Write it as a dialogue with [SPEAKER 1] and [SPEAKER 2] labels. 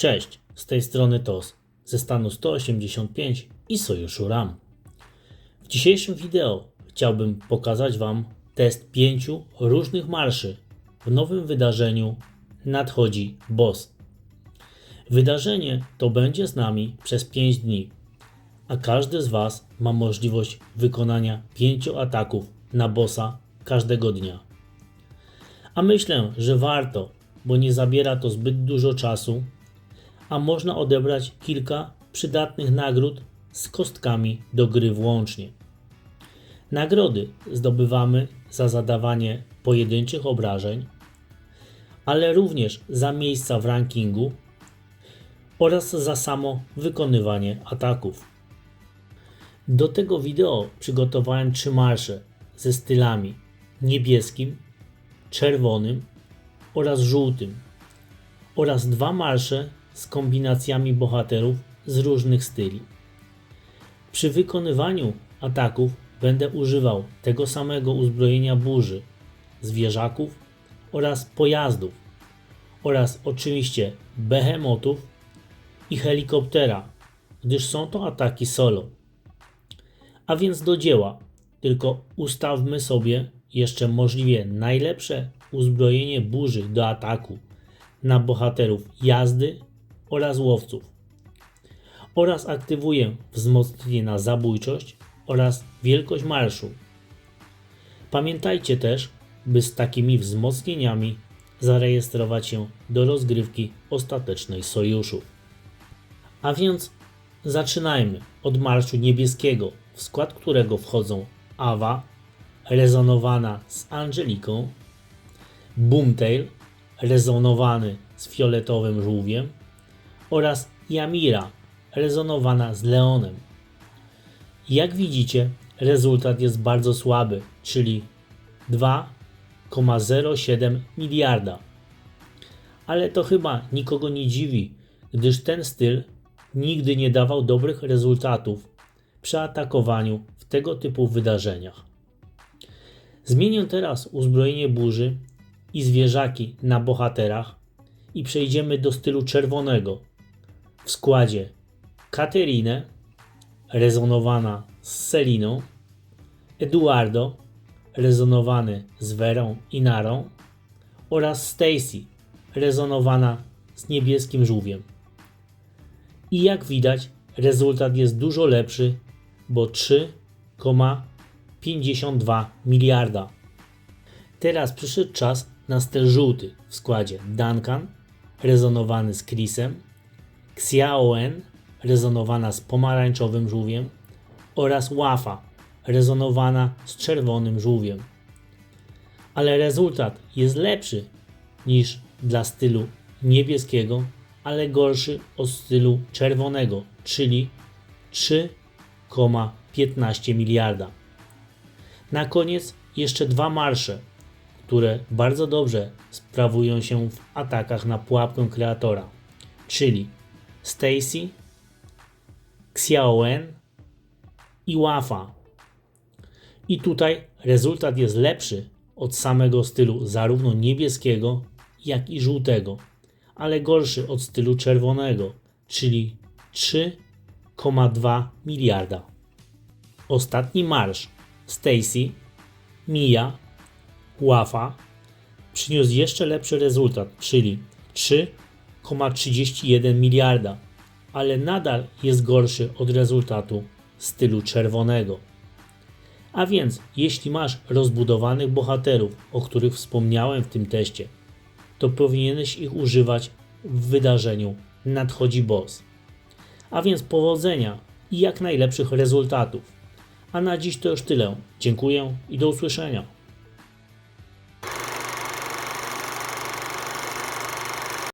[SPEAKER 1] Cześć, z tej strony TOS ze stanu 185 i Sojuszu RAM. W dzisiejszym wideo chciałbym pokazać Wam test pięciu różnych marszy w nowym wydarzeniu Nadchodzi Boss. Wydarzenie to będzie z nami przez 5 dni, a każdy z Was ma możliwość wykonania pięciu ataków na bossa każdego dnia. A myślę, że warto, bo nie zabiera to zbyt dużo czasu, a można odebrać kilka przydatnych nagród z kostkami do gry włącznie. Nagrody zdobywamy za zadawanie pojedynczych obrażeń, ale również za miejsca w rankingu oraz za samo wykonywanie ataków. Do tego wideo przygotowałem trzy marsze ze stylami niebieskim, czerwonym oraz żółtym oraz dwa marsze z kombinacjami bohaterów z różnych styli. Przy wykonywaniu ataków będę używał tego samego uzbrojenia burzy, zwierzaków oraz pojazdów oraz oczywiście behemotów i helikoptera, gdyż są to ataki solo. A więc do dzieła, tylko ustawmy sobie jeszcze możliwie najlepsze uzbrojenie burzy do ataku na bohaterów jazdy oraz łowców. Oraz aktywuję wzmocnienie na zabójczość oraz wielkość marszu. Pamiętajcie też, by z takimi wzmocnieniami zarejestrować się do rozgrywki ostatecznej sojuszu. A więc zaczynajmy od marszu niebieskiego, w skład którego wchodzą Awa, rezonowana z Angeliką, Boomtail, rezonowany z fioletowym żółwiem oraz Yamira, rezonowana z Leonem. Jak widzicie, rezultat jest bardzo słaby, czyli 2,07 miliarda. Ale to chyba nikogo nie dziwi, gdyż ten styl nigdy nie dawał dobrych rezultatów przy atakowaniu w tego typu wydarzeniach. Zmienię teraz uzbrojenie burzy i zwierzaki na bohaterach i przejdziemy do stylu czerwonego w składzie Katerinę, rezonowana z Seliną, Eduardo, rezonowany z Werą i Narą oraz Stacy, rezonowana z niebieskim żółwiem. I jak widać, rezultat jest dużo lepszy, bo 3,52 miliarda. Teraz przyszedł czas na styl żółty w składzie Duncan, rezonowany z Chrisem, Xiaoen, rezonowana z pomarańczowym żółwiem oraz Wafa, rezonowana z czerwonym żółwiem. Ale rezultat jest lepszy niż dla stylu niebieskiego, ale gorszy od stylu czerwonego, czyli 3,15 miliarda. Na koniec jeszcze dwa marsze, które bardzo dobrze sprawują się w atakach na pułapkę kreatora, czyli Stacy, Xiaoen i Wafa. I tutaj rezultat jest lepszy od samego stylu zarówno niebieskiego, jak i żółtego, ale gorszy od stylu czerwonego, czyli 3,2 miliarda. Ostatni marsz Stacy, Mia, Wafa przyniósł jeszcze lepszy rezultat, czyli 3,31 miliarda, ale nadal jest gorszy od rezultatu stylu czerwonego. A więc, jeśli masz rozbudowanych bohaterów, o których wspomniałem w tym teście, to powinieneś ich używać w wydarzeniu Nadchodzi Boss. A więc powodzenia i jak najlepszych rezultatów. A na dziś to już tyle. Dziękuję i do usłyszenia.